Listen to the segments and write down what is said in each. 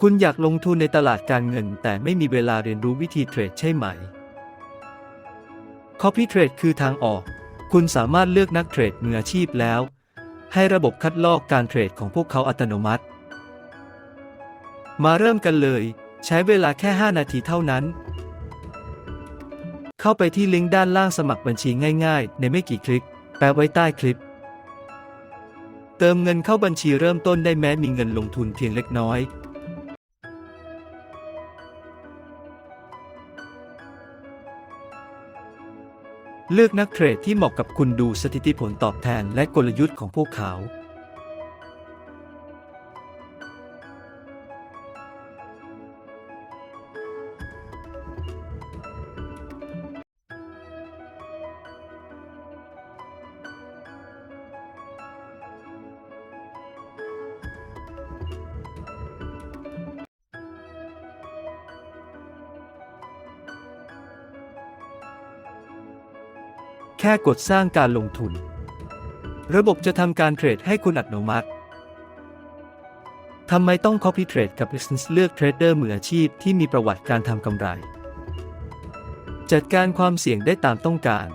คุณอยากลงทุนในตลาดการเงิน แต่ไม่มีเวลาเรียนรู้วิธีเทรดใช่ไหม Copy Trade คือทางออก คุณสามารถเลือกนักเทรดมืออาชีพแล้ว ให้ระบบคัดลอกการเทรดของพวกเขาอัตโนมัติ มาเริ่มกันเลย ใช้เวลาแค่ 5 นาทีเท่านั้น เข้าไปที่ลิงก์ด้านล่างสมัครบัญชีง่ายๆ ในไม่กี่คลิก แปะไว้ใต้คลิป เติมเงินเข้าบัญชีเริ่มต้นได้แม้มีเงินลงทุนเพียงเล็กน้อย เลือกนักเทรดที่เหมาะกับคุณดูสถิติผลตอบแทนและกลยุทธ์ของพวกเขา ค่กดสร้างการลงทุน ระบบจะทำการเทรดให้คุณอัตโนมัติทำไมต้อง Copy Trade กับ Essence เลือกเทรดเดอร์มืออาชีพที่มีประวัติการทำกำไร จัดการความเสี่ยงได้ตามต้องการ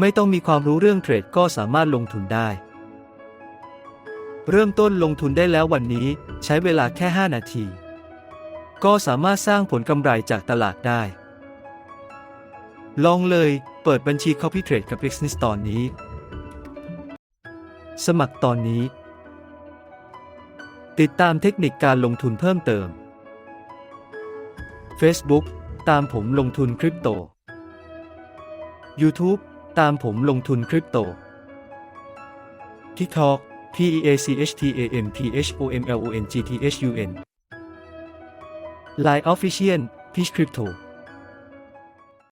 ไม่ต้องมีความรู้เรื่องเทรดก็สามารถลงทุนได้ เริ่มต้นลงทุนได้แล้ววันนี้ใช้เวลาแค่ 5 นาที ก็สามารถสร้างผลกำไรจากตลาดได้ ลองเลย เปิดบัญชี Copy Trade กับ Business ตอนนี้ สมัครตอนนี้ ติดตามเทคนิคการลงทุนเพิ่มเติม Facebook ตามผมลงทุนคริปโต YouTube ตามผมลงทุนคริปโต TikTok P E A C H T A M P H O M L O N G T H U N Line Official Peach Crypto